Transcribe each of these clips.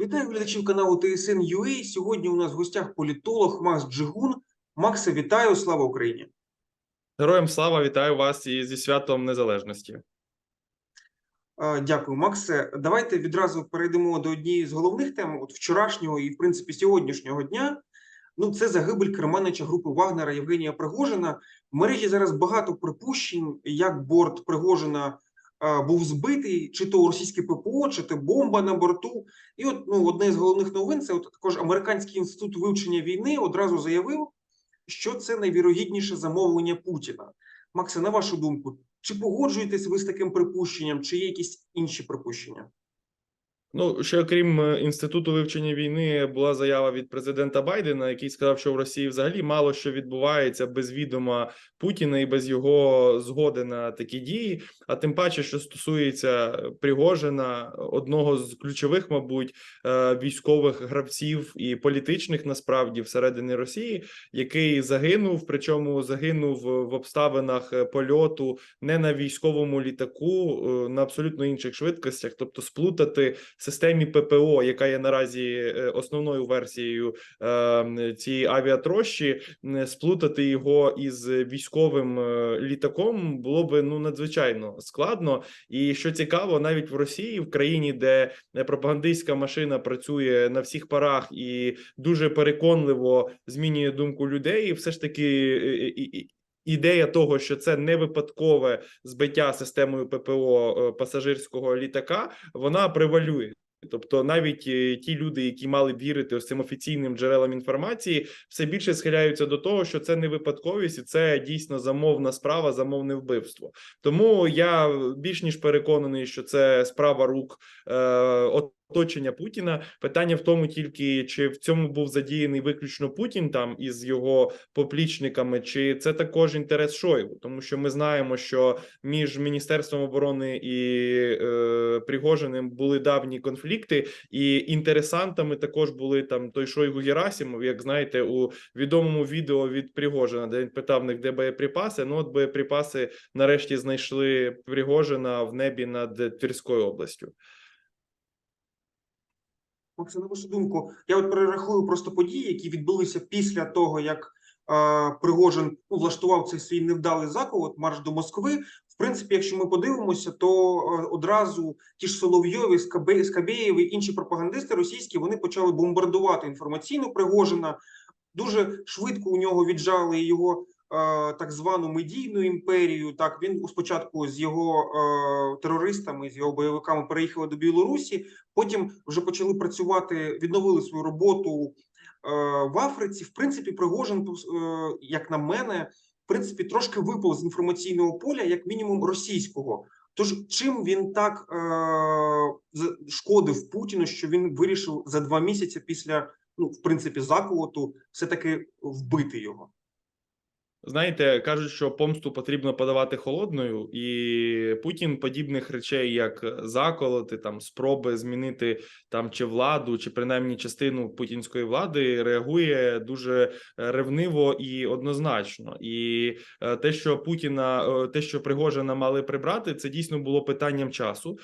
Вітаю глядачів каналу ТСН UA. Сьогодні у нас в гостях політолог Макс Джигун. Максе, вітаю! Слава Україні! Героям слава, вітаю вас і зі святом незалежності. Дякую, Максе. Давайте відразу перейдемо до однієї з головних тем от вчорашнього і, в принципі, сьогоднішнього дня. Ну, це загибель керманича групи Вагнера Євгенія Пригожина. В мережі зараз багато припущень, як борт Пригожина був збитий, чи то російське ППО, чи то бомба на борту. І от ну, одне з головних новин це от також американський інститут вивчення війни одразу заявив, що це найвірогідніше замовлення Путіна. Максе, на вашу думку, чи погоджуєтесь ви з таким припущенням, чи є якісь інші припущення? Ну ще окрім е, інституту вивчення війни, була заява від президента Байдена, який сказав, що в Росії взагалі мало що відбувається без відома Путіна і без його згоди на такі дії. А тим паче, що стосується Пригожина, одного з ключових, мабуть, е, військових гравців і політичних насправді всередині Росії, який загинув, причому загинув в обставинах е, польоту не на військовому літаку, на абсолютно інших швидкостях, тобто сплутати системі ППО, яка є наразі е, основною версією е, цієї авіатрощі, сплутати його із військовим е, літаком було би ну надзвичайно складно. І що цікаво, навіть в Росії, в країні, де е, пропагандистська машина працює на всіх парах і дуже переконливо змінює думку людей, все ж таки. Ідея того, що це не випадкове збиття системою ППО е, пасажирського літака, вона превалює. Тобто, навіть е, ті люди, які мали вірити ось цим офіційним джерелам інформації, все більше схиляються до того, що це не випадковість, і це дійсно замовна справа, замовне вбивство. Тому я більш ніж переконаний, що це справа рук е, оточення Путіна. Питання в тому тільки чи в цьому був задіяний виключно Путін там із його поплічниками, чи це також інтерес Шойгу, тому що ми знаємо, що між міністерством оборони і е, Пригожиним були давні конфлікти, і інтересантами також були там той Шойгу Герасимов, як знаєте, у відомому відео від Пригожина, де він питав них, де боєприпаси. Ну, от боєприпаси нарешті знайшли Пригожина в небі над Тверською областю. Максе, на вашу думку, я от перерахую просто події, які відбулися після того, як е, Пригожин влаштував цей свій невдалий заколот, марш до Москви. В принципі, якщо ми подивимося, то е, одразу ті ж Соловйові, Скабєєві, інші пропагандисти російські вони почали бомбардувати інформаційно Пригожина. Дуже швидко у нього віджали його так звану медійну імперію. Так він спочатку з його е, терористами, з його бойовиками переїхали до Білорусі. Потім вже почали працювати, відновили свою роботу е, в Африці. В принципі, Пригожин, е, як на мене, в принципі, трошки випав з інформаційного поля, як мінімум російського. Тож чим він так е, шкодив Путіну, що він вирішив за два місяці після ну, в принципі, заколоту, все таки вбити його. Знаєте, кажуть, що помсту потрібно подавати холодною, і Путін подібних речей, як заколоти, там спроби змінити там чи владу, чи принаймні частину путінської влади, реагує дуже е, ревниво і однозначно. І е, те, що Путіна, е, те, що Пригожина мали прибрати, це дійсно було питанням часу.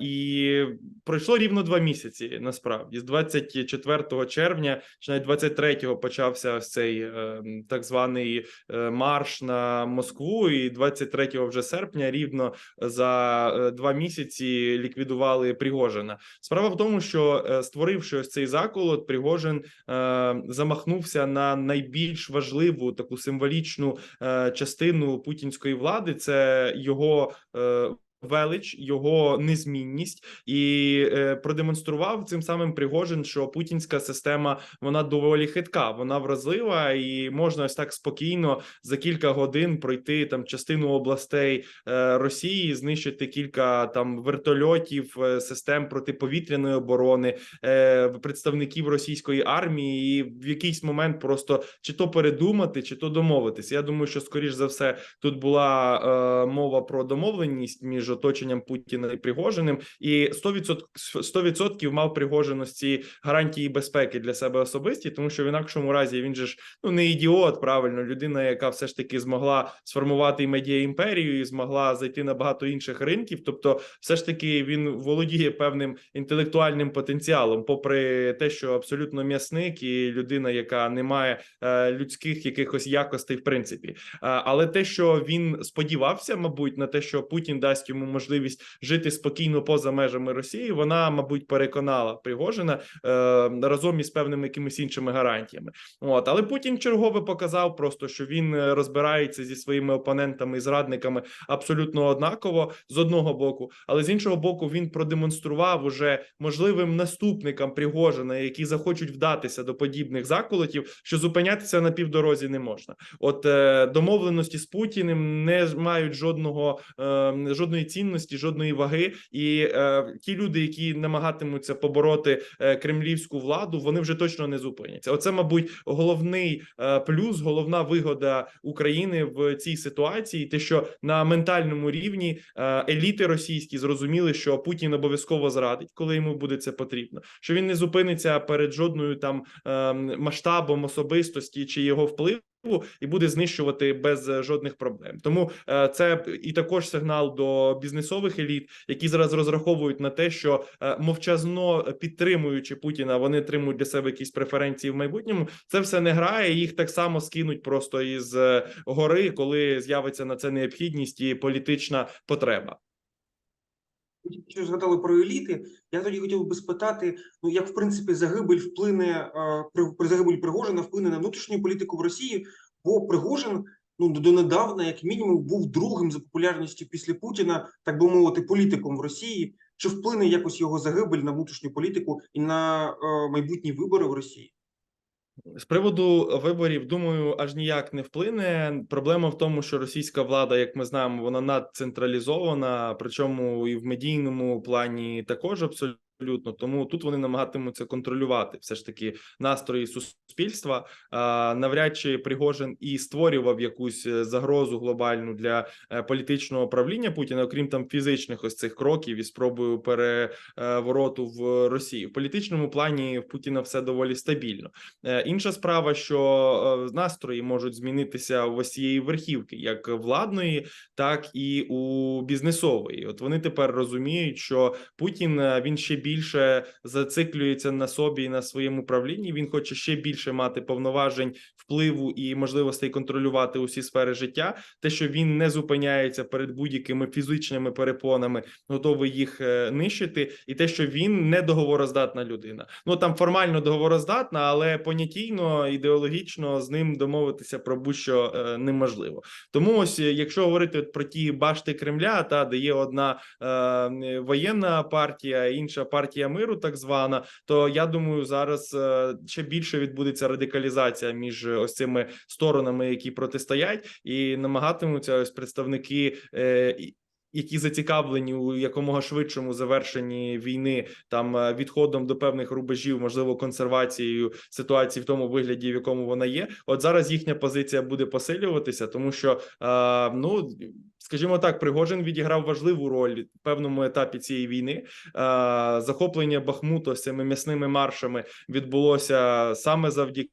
І пройшло рівно два місяці. Насправді, з 24 червня, чи навіть 23-го почався цей е, так званий е, марш на Москву, і 23 вже серпня, рівно за е, два місяці ліквідували Пригожина. Справа в тому, що е, створивши ось цей заколот, Пригожин е, замахнувся на найбільш важливу таку символічну е, частину путінської влади. Це його. Велич його незмінність і е, продемонстрував цим самим Пригожин, що путінська система вона доволі хитка, вона вразлива, і можна ось так спокійно за кілька годин пройти там частину областей е, Росії, знищити кілька там вертольотів, е, систем протиповітряної оборони, представників російської армії, і в якийсь момент просто чи то передумати, чи то домовитися. Я думаю, що скоріш за все тут була е, мова про домовленість між оточенням Путіна і Пригожиним, і 100%, 100% мав Пригожиності гарантії безпеки для себе особисті, тому що в інакшому разі він же ж ну не ідіот, правильно, людина, яка все ж таки змогла сформувати медіа імперію, і змогла зайти на багато інших ринків. Тобто, все ж таки він володіє певним інтелектуальним потенціалом, попри те, що абсолютно м'ясник і людина, яка не має е, людських якихось якостей, в принципі. Е, але те, що він сподівався, мабуть, на те, що Путін дасть йому можливість жити спокійно поза межами Росії, вона, мабуть, переконала Пригожина е, разом із певними якимись іншими гарантіями. От, але Путін чергове показав просто, що він е, розбирається зі своїми опонентами і зрадниками абсолютно однаково з одного боку, але з іншого боку, він продемонстрував уже можливим наступникам Пригожина, які захочуть вдатися до подібних заколотів, що зупинятися на півдорозі не можна. От е, домовленості з Путіним не мають жодного е, жодної цінності, жодної ваги, і е, ті люди, які намагатимуться побороти е, кремлівську владу, вони вже точно не зупиняться. Оце, мабуть, головний е, плюс, головна вигода України в цій ситуації. Те, що на ментальному рівні е, еліти російські зрозуміли, що Путін обов'язково зрадить, коли йому буде це потрібно. Що він не зупиниться перед жодною там е, масштабом особистості чи його впливу. І буде знищувати без е, жодних проблем. Тому е, це і також сигнал до бізнесових еліт, які зараз розраховують на те, що е, мовчазно підтримуючи Путіна, вони отримують для себе якісь преференції в майбутньому. Це все не грає. Їх так само скинуть просто із гори, коли з'явиться на це необхідність і політична потреба. Що згадали про еліти. Я тоді хотів би спитати: ну як в принципі загибель вплине е, при загибель Пригожина вплине на внутрішню політику в Росії, бо Пригожин ну донедавна, як мінімум, був другим за популярністю після Путіна, так би мовити, політиком в Росії. Чи вплине якось його загибель на внутрішню політику і на е, майбутні вибори в Росії? З приводу виборів, думаю, аж ніяк не вплине. Проблема в тому, що російська влада, як ми знаємо, вона надцентралізована, причому і в медійному плані також абсолютно. Тому тут вони намагатимуться контролювати все ж таки настрої суспільства. Навряд чи Пригожин і створював якусь е, загрозу глобальну для е, політичного правління Путіна, окрім там фізичних ось цих кроків і спробою перевороту в Росії. В політичному плані в Путіна все доволі стабільно. Е, Інша справа, що е, настрої можуть змінитися у цієї верхівки, як владної, так і у бізнесової. От вони тепер розуміють, що Путін е, він ще більше зациклюється на собі і на своєму правлінні. Він хоче ще більше мати повноважень, впливу і можливостей контролювати усі сфери життя. Те, що він не зупиняється перед будь-якими фізичними перепонами, готовий їх е, нищити, і те, що він не договороздатна людина. Ну там формально договороздатна, але понятійно, ідеологічно з ним домовитися про будь-що е, неможливо. Тому ось е, якщо говорити про ті башти Кремля, та де є одна е, воєнна партія, інша партія миру, так звана, то я думаю, зараз е, ще більше відбудеться радикалізація між ось цими сторонами, які протистоять, і намагатимуться ось представники. Які зацікавлені у якомога швидшому завершенні війни, там е, відходом до певних рубежів, можливо, консервацією ситуації в тому вигляді, в якому вона є. От зараз їхня позиція буде посилюватися, тому що е, ну скажімо так, Пригожин відіграв важливу роль в певному етапі цієї війни. Е, захоплення Бахмута з цими м'ясними маршами відбулося саме завдяки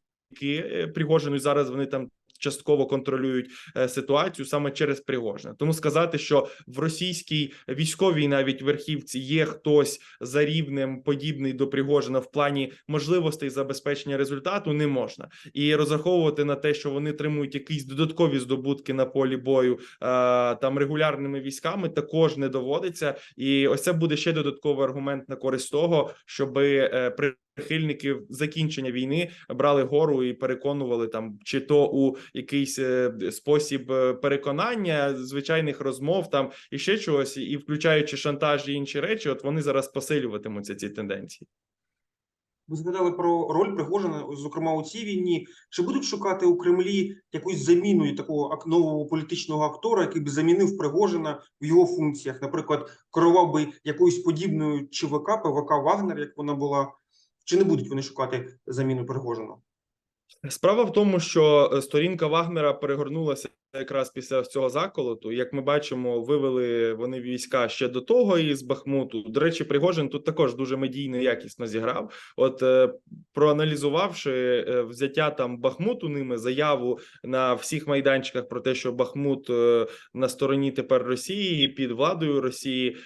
Пригожину. Зараз вони там частково контролюють е, ситуацію саме через Пригожина. Тому сказати, що в російській військовій навіть верхівці є хтось за рівнем подібний до Пригожина в плані можливостей забезпечення результату, не можна і розраховувати на те, що вони тримують якісь додаткові здобутки на полі бою е, там регулярними військами, також не доводиться. І ось це буде ще додатковий аргумент на користь того, щоби е, при прихильники закінчення війни брали гору і переконували там, чи то у якийсь е, спосіб е, переконання, звичайних розмов там і ще чогось, і включаючи шантаж і інші речі, от вони зараз посилюватимуться ці тенденції. Ви згадали про роль Пригожина, зокрема у цій війні. Чи будуть шукати у Кремлі якусь заміну такого ак- нового політичного актора, який би замінив Пригожина в його функціях? Наприклад, керував би якоюсь подібною ЧВК, ПВК Вагнер, як вона була. Чи не будуть вони шукати заміну Пригожина? Справа в тому, що е, сторінка Вагнера перегорнулася якраз після цього заколоту. Як ми бачимо, вивели вони війська ще до того із Бахмуту. До речі, Пригожин тут також дуже медійно якісно зіграв. От е, проаналізувавши е, взяття там Бахмуту ними заяву на всіх майданчиках про те, що Бахмут е, на стороні тепер Росії під владою Росії.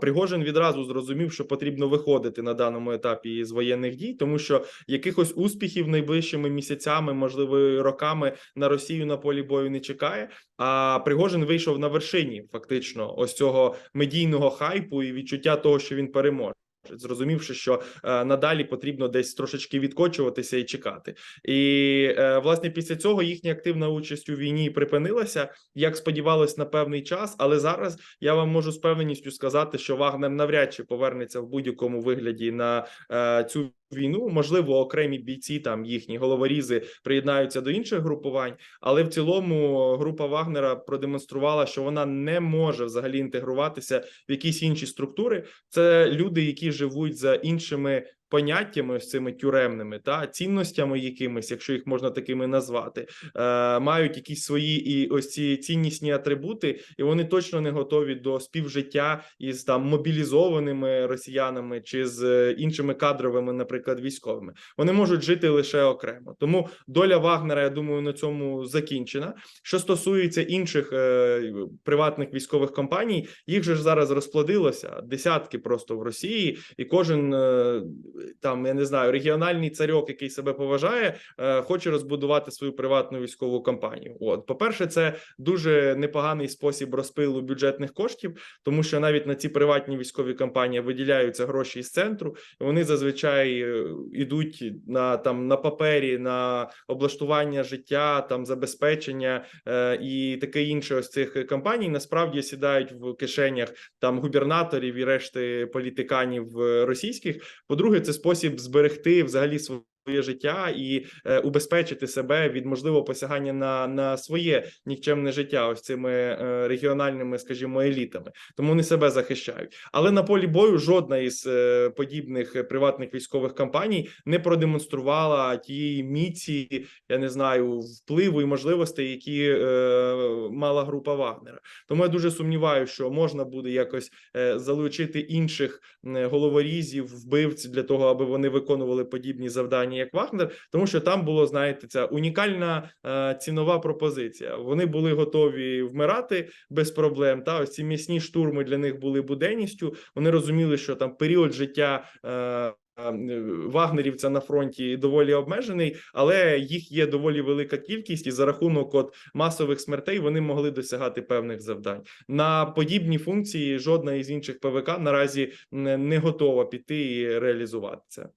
Пригожин відразу зрозумів, що потрібно виходити на даному етапі з воєнних дій, тому що якихось успіхів найближчими місяцями, можливо, роками на Росію на полі бою не чекає. А Пригожин вийшов на вершині, фактично, ось цього медійного хайпу і відчуття того, що він переможе. Зрозумівши, що е, надалі потрібно десь трошечки відкочуватися і чекати, і е, власне після цього їхня активна участь у війні припинилася, як сподівалось, на певний час. Але зараз я вам можу з певненістю сказати, що Вагнер навряд чи повернеться в будь-якому вигляді на е, цю війну. Можливо, окремі бійці там їхні головорізи приєднаються до інших групувань, але в цілому група Вагнера продемонструвала, що вона не може взагалі інтегруватися в якісь інші структури. Це люди, які живуть за іншими поняттями, ось цими тюремними та цінностями, якимись, якщо їх можна такими назвати, е, мають якісь свої і ось ці ціннісні атрибути, і вони точно не готові до співжиття із там мобілізованими росіянами чи з е, іншими кадровими, наприклад, військовими. Вони можуть жити лише окремо. Тому доля Вагнера, я думаю, на цьому закінчена. Що стосується інших е, приватних військових компаній, їх же ж зараз розплодилося десятки просто в Росії, і кожен е, там я не знаю регіональний царьок, який себе поважає, е, хоче розбудувати свою приватну військову компанію. От, по перше, це дуже непоганий спосіб розпилу бюджетних коштів, тому що навіть на ці приватні військові компанії виділяються гроші із центру. Вони зазвичай е, ідуть на там на папері, на облаштування життя, там забезпечення е, і таке інше. Ось цих компаній насправді сідають в кишенях там губернаторів і решти політиканів е, російських. По-друге, це спосіб зберегти взагалі своє життя і е, убезпечити себе від можливого посягання на, на своє нікчемне життя, ось цими е, регіональними, скажімо, елітами. Тому вони себе захищають. Але на полі бою жодна із е, подібних приватних військових компаній не продемонструвала тієї міці, я не знаю, впливу і можливостей, які е, мала група Вагнера. Тому я дуже сумніваюся, що можна буде якось е, залучити інших головорізів, вбивців для того, аби вони виконували подібні завдання, як Вагнер, тому що там було, знаєте, ця унікальна е, цінова пропозиція. Вони були готові вмирати без проблем. Та ось ці м'ясні штурми для них були буденністю. Вони розуміли, що там період життя. Е, Вагнерівця на фронті доволі обмежений, але їх є доволі велика кількість, і за рахунок от масових смертей вони могли досягати певних завдань. На подібні функції жодна із інших ПВК наразі не готова піти і реалізувати це.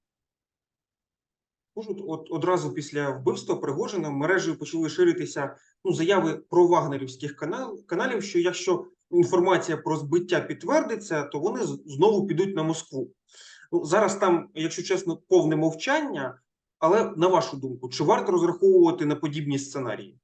Можуть от одразу після вбивства Пригожина мережею почали ширитися ну заяви про вагнерівських канал, каналів, що якщо інформація про збиття підтвердиться, то вони знову підуть на Москву. Ну зараз там, якщо чесно, повне мовчання. Але на вашу думку, чи варто розраховувати на подібні сценарії?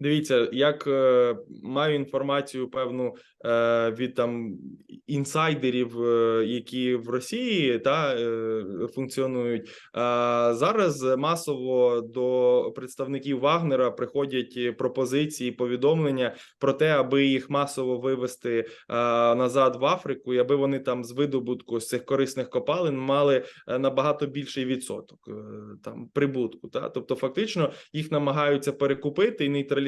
Дивіться, як е, маю інформацію певну е, від там інсайдерів, е, які в Росії та е, функціонують. А зараз масово до представників Вагнера приходять пропозиції, повідомлення про те, аби їх масово вивести е, назад в Африку, і аби вони там з видобутку з цих корисних копалин мали е, набагато більший відсоток е, там прибутку. Та тобто, фактично їх намагаються перекупити і нейтралізувати,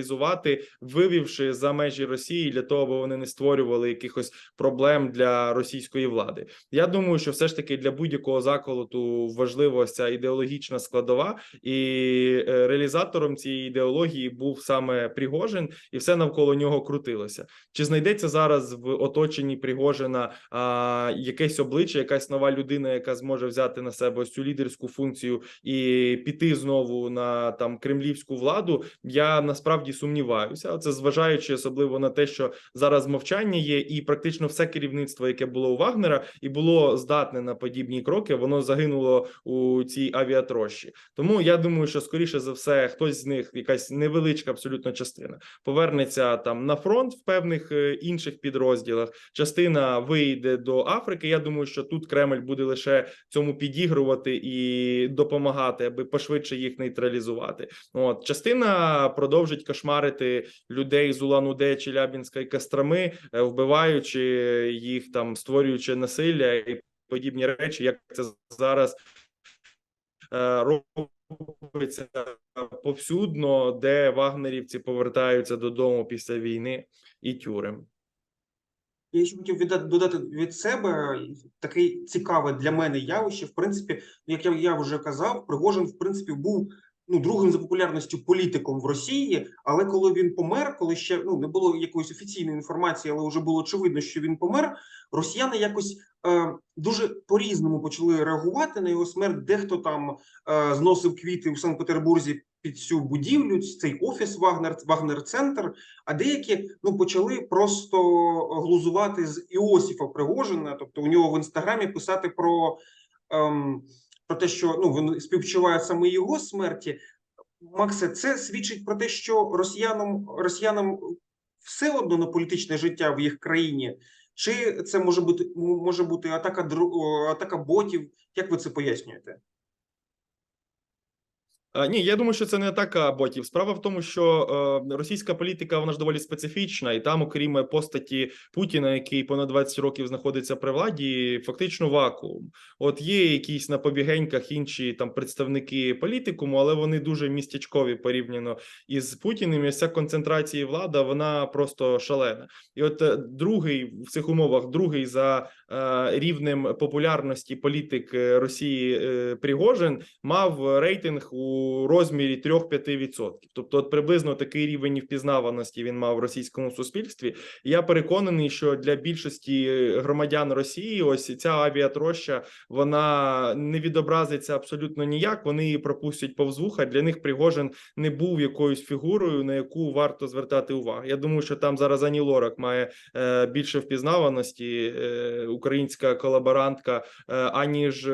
вивівши за межі Росії для того, аби вони не створювали якихось проблем для російської влади. Я думаю, що все ж таки для будь-якого заколоту важлива ця ідеологічна складова, і е, реалізатором цієї ідеології був саме Пригожин, і все навколо нього крутилося. Чи знайдеться зараз в оточенні Пригожина а, якесь обличчя, якась нова людина, яка зможе взяти на себе ось цю лідерську функцію і піти знову на там кремлівську владу? Я насправді сумніваюся. Це зважаючи особливо на те, що зараз мовчання є, і практично все керівництво, яке було у Вагнера, і було здатне на подібні кроки, воно загинуло у цій авіатрощі. Тому я думаю, що скоріше за все, хтось з них, якась невеличка абсолютно частина, повернеться там на фронт в певних е, інших підрозділах. Частина вийде до Африки. Я думаю, що тут Кремль буде лише цьому підігрувати і допомагати, аби пошвидше їх нейтралізувати. От частина продовжить каш кошмарити людей з Улан-Удэ, Челябінська і Костроми, е, вбиваючи їх там, створюючи насилля і подібні речі, як це зараз е, робиться повсюдно, де вагнерівці повертаються додому після війни і тюрем. Я ще хотів додати від себе таке цікаве для мене явище. В принципі, як я, я вже казав, Пригожин в принципі був ну другим за популярністю політиком в Росії. Але коли він помер, коли ще ну не було якоїсь офіційної інформації, але вже було очевидно, що він помер. Росіяни якось е, дуже по-різному почали реагувати на його смерть. Дехто там е, зносив квіти в Санкт-Петербурзі під цю будівлю, цей офіс Вагнер, Вагнер Центр. А деякі ну почали просто глузувати з Іосифа Пригожина, тобто у нього в інстаграмі писати про, ем, про те, що ну він співчуває саме його смерті. Максе, це свідчить про те, що росіянам росіянам все одно на політичне життя в їх країні, чи це може бути може бути атака атака ботів? Як ви це пояснюєте? А, Ні, я думаю, що це не атака ботів. Справа в тому, що е, російська політика вона ж доволі специфічна, і там, окрім постаті Путіна, який понад 20 років знаходиться при владі, фактично вакуум. От є якісь на побігеньках інші там представники політикуму, але вони дуже містечкові порівняно із Путіним. І ця концентрація влада вона просто шалена. І от е, другий в цих умовах, другий за е, рівнем популярності політик е, Росії е, Пригожин мав рейтинг у розмірі 3-5%. Тобто, от приблизно такий рівень впізнаваності він мав в російському суспільстві. І Я переконаний, що для більшості громадян Росії ось ця авіатроща вона не відобразиться абсолютно ніяк. Вони її пропустять повз вуха. Для них Пригожин не був якоюсь фігурою, на яку варто звертати увагу. Я думаю, що там зараз Ані Лорак має е, більше впізнаваності, е, українська колаборантка, е, аніж е,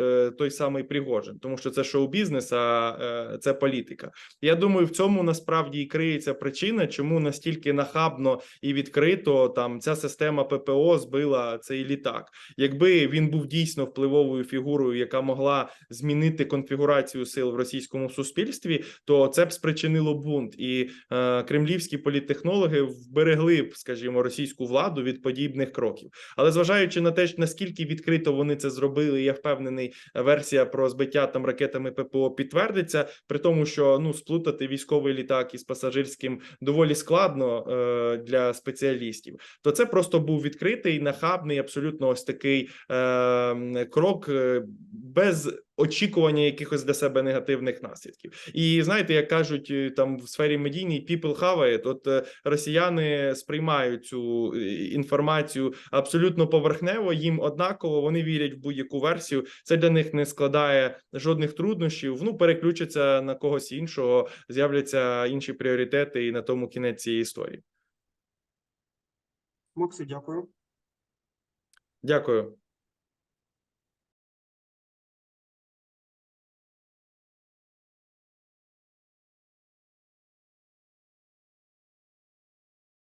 е, той самий Пригожин, тому що це шоу-бізнес, а е, це політика. Я думаю, в цьому насправді і криється причина, чому настільки нахабно і відкрито там ця система ППО збила цей літак. Якби він був дійсно впливовою фігурою, яка могла змінити конфігурацію сил в російському суспільстві, то це б спричинило бунт, і е, кремлівські політтехнологи вберегли б, скажімо, російську владу від подібних кроків. Але зважаючи на те, наскільки відкрито вони це зробили, я впевнений, версія про збиття там ракетами ППО підтвердиться, при тому, що ну сплутати військовий літак із пасажирським доволі складно е, для спеціалістів. То це просто був відкритий, нахабний, абсолютно ось такий е, крок без очікування якихось для себе негативних наслідків. І знаєте, як кажуть е, там в сфері медійній people have it, от е, росіяни сприймають цю е, інформацію абсолютно поверхнево. Їм однаково вони вірять в будь-яку версію. Це для них не складає жодних труднощів. Ну переключаться на когось іншого, з'являться інші пріоритети, і на тому кінець цієї історії. Максе, дякую. Дякую.